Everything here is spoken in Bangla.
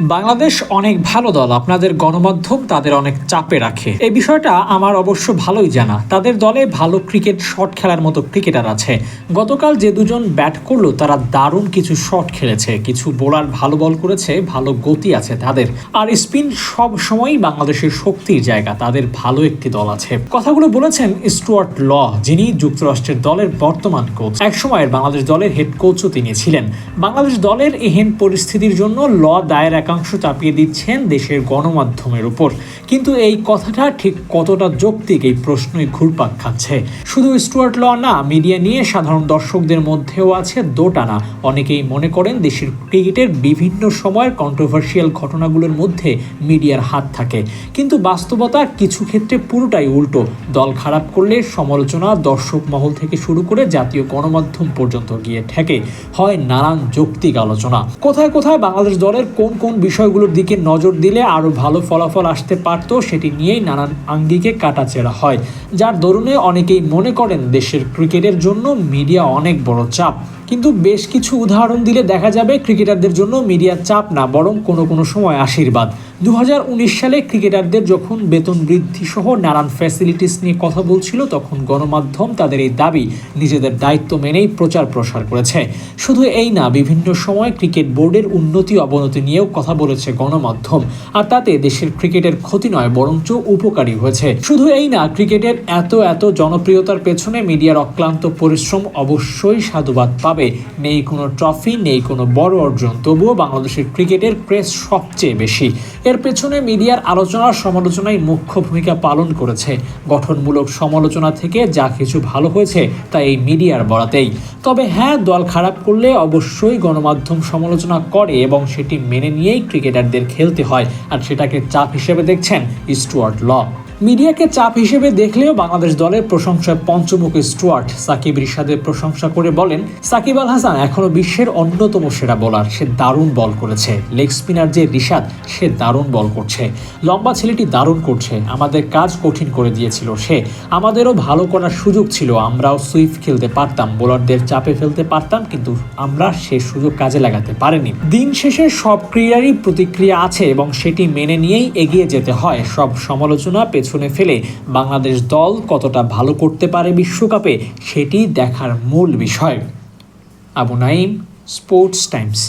বাংলাদেশ অনেক ভালো দল, আপনাদের গণমাধ্যম তাদের অনেক চাপে রাখে। এই বিষয়টা আমার অবশ্য ভালোই জানা। তাদের দলে ভালো ক্রিকেট শট খেলার মতো ক্রিকেটার আছে। গতকাল যে দুজন ব্যাট করল, তারা দারুণ কিছু শট খেলেছে। কিছু বোলার ভালো বল করেছে, ভালো গতি আছে তাদের। আর স্পিন সব সময়ই বাংলাদেশের শক্তির জায়গা, তাদের ভালো একটি দল আছে। কথাগুলো বলেছেন স্টুয়ার্ট ল, যিনি যুক্তরাষ্ট্রের দলের বর্তমান কোচ এক সময়ের বাংলাদেশ দলের হেড কোচও তিনি ছিলেন। বাংলাদেশ দলের এহেন পরিস্থিতির জন্য ল দায়ের একাংশ চাপিয়ে দিচ্ছেন দেশের গণমাধ্যমের উপর। কিন্তু এই কথাটা ঠিক কতটা যৌক্তিক এই প্রশ্নই ঘুরপাক খাচ্ছে। শুধু স্টুয়ার্ট ল না, মিডিয়া নিয়ে সাধারণ দর্শকদের মধ্যেও আছে দোটানা। অনেকেই মনে করেন দেশের ক্রিকেটের বিভিন্ন সময়ের কন্ট্রোভার্সিয়াল ঘটনাগুলোর মধ্যে মিডিয়ার হাত থাকে। কিন্তু বাস্তবতা কিছু ক্ষেত্রে পুরোটাই উল্টো। দল খারাপ করলে সমালোচনা দর্শক মহল থেকে শুরু করে জাতীয় গণমাধ্যম পর্যন্ত গিয়ে ঠেকে। হয় নানান যৌক্তিক আলোচনা। কোথায় কোথায় বাংলাদেশ দলের কোন কোন বিষয়গুলোর দিকে নজর দিলে আরও ভালো ফলাফল আসতে পারত, সেটি নিয়েই নানান আঙ্গিকে কাটাচেরা হয়। যার দরুনে অনেকেই মনে করেন দেশের ক্রিকেটের জন্য মিডিয়া অনেক বড় চাপ। কিন্তু বেশ কিছু উদাহরণ দিলে দেখা যাবে ক্রিকেটারদের জন্য মিডিয়ার চাপ না, বরং কোনো কোনো সময় আশীর্বাদ। দু হাজার উনিশ সালে ক্রিকেটারদের যখন বেতন বৃদ্ধি সহ নানান ফ্যাসিলিটিস নিয়ে কথা বলছিল, তখন গণমাধ্যম তাদের এই দাবি নিজেদের দায়িত্ব মেনেই প্রচার প্রসার করেছে। শুধু এই না, বিভিন্ন সময় ক্রিকেট বোর্ডের উন্নতি অবনতি নিয়েও কথা বলেছে গণমাধ্যম, আর তাতে দেশের ক্রিকেটের ক্ষতি নয়, বরঞ্চ উপকারী হয়েছে। শুধু এই না, ক্রিকেটের এত এত জনপ্রিয়তার পেছনে মিডিয়ার অক্লান্ত পরিশ্রম অবশ্যই সাধুবাদ পাবে। নেই কোনো ট্রফি, নেই কোনো বড় অর্জন। তবুও বাংলাদেশের ক্রিকেটের ক্রেজ সবচেয়ে বেশি। এর পেছনে মিডিয়ার আলোচনা, সমালোচনাই মুখ্য ভূমিকা পালন করেছে। গঠনমূলক সমালোচনা থেকে যা কিছু ভালো হয়েছে তা এই মিডিয়ার বরাতেই। তবে হ্যাঁ দল খারাপ করলে অবশ্যই গণমাধ্যম সমালোচনা করে এবং সেটি মেনে নিয়েই ক্রিকেটারদের খেলতে হয়। আর সেটাকে চাপ হিসেবে দেখছেন স্টুয়ার্ট ল। মিডিয়াকে চাপ হিসেবে দেখলেও বাংলাদেশ দলের প্রশংসায় পঞ্চমুখ স্টুয়ার্ট সাকিব রিশাদের প্রশংসা করে বলেন, সাকিব আল হাসান এখনও বিশ্বের অন্যতম সেরা বোলার। সে দারুণ বল করেছে। লেগ স্পিনার যে রিশাদ, সে দারুণ বল করছে। লম্বা ছেলেটি দারুণ করছে। আমাদের কাজ কঠিন করে দিয়েছিল সে। আমাদেরও ভালো করার সুযোগ ছিল। আমরাও সুইফট খেলতে পারতাম, বোলারদের চাপে ফেলতে পারতাম, কিন্তু আমরা সে সুযোগ কাজে লাগাতে পারিনি। দিন শেষে সব ক্রীড়ারই প্রতিক্রিয়া আছে এবং সেটি মেনে নিয়েই এগিয়ে যেতে হয়। সব সমালোচনা পেছনে ফেলে বাংলাদেশ দল কতটা ভালো করতে পারে বিশ্বকাপে সেটি দেখার মূল বিষয়। Abu Naim Sports Times.